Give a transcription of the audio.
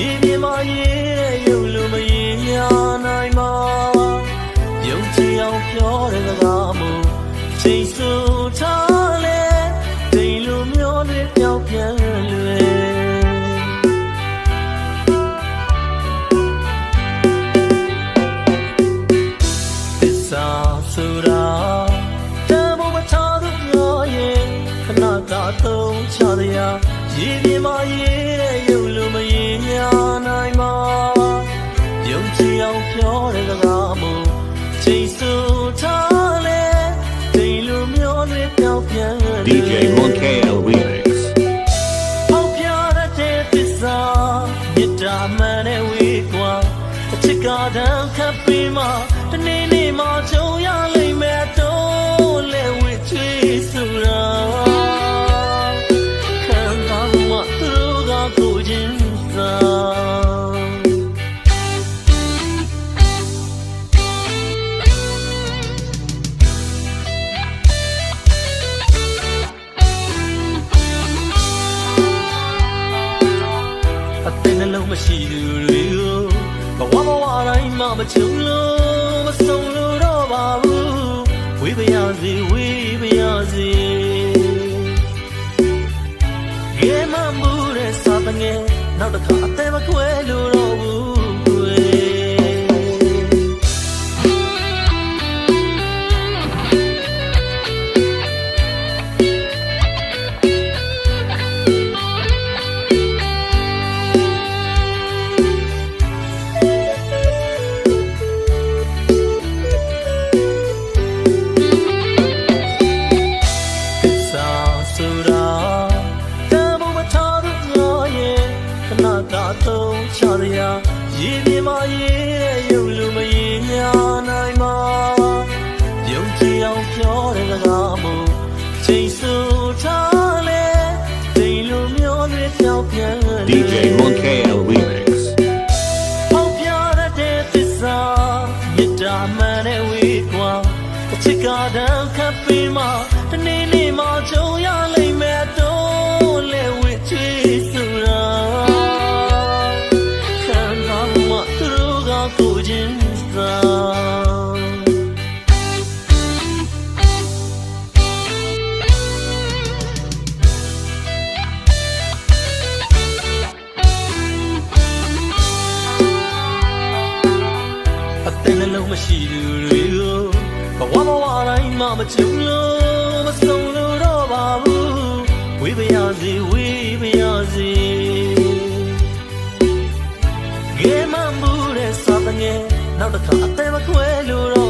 ရေမြေမှာရေးရုပ်လိုမရင်ညာနိုင်မှာယုံကြည်အောင်ပြောတဲ့စကားမို့ချိန်ဆထားလဲဒိန်လိုမျိုးတွေပြောင်းပြန်လွယ်သစ္စာဆိုတာတမောမထားသူပြောရင်ခဏတာသုံးချရရာရေပြင်းမရေးတဲ့ရုပ်လိုမရင် DJ Monkey Remix. ပေါက်ပြတဲ့သစ္စာမြတ်တာမှန်တဲ့ဝေးကွာအချ မရှိသူတွေကိုဘဝဘဝတိုင်းမှမချုံလို့မဆုံးလို့တော့ပါဘူးဝေးပါရစေဝေးပါရစေငယ်မမှုတဲ့စာပငယ်နောက်တစ်ခါအသေးမခွဲလို့ ရရာရေပြင်းမရေးတဲ့ရုပ်လူမရင်ညာနိုင်မှာယုံကြည်အောင်ပြောတဲ့စကားမို့ချိန်ဆထားလဲဒီလိုမျိုးတွေပြောင်းပြန် DJ Monkey Remix. ပေါက်ပြတဲ့သစ္စာမြတ်တာမှန်တဲ့ဝေးကွာအချစ်ကတန်းခပ်ပြီးမှ လုံးမရှိသူတွေကိုဘဝဘဝတိုင်းမှမချုံလို့မဆုံးလို့တော့ပါဘူးဝေးပါရစေဝေးပါရစေငယ်မမှုတဲ့စာပငယ်နောက်တစ်ခါအသေးမခွဲလို့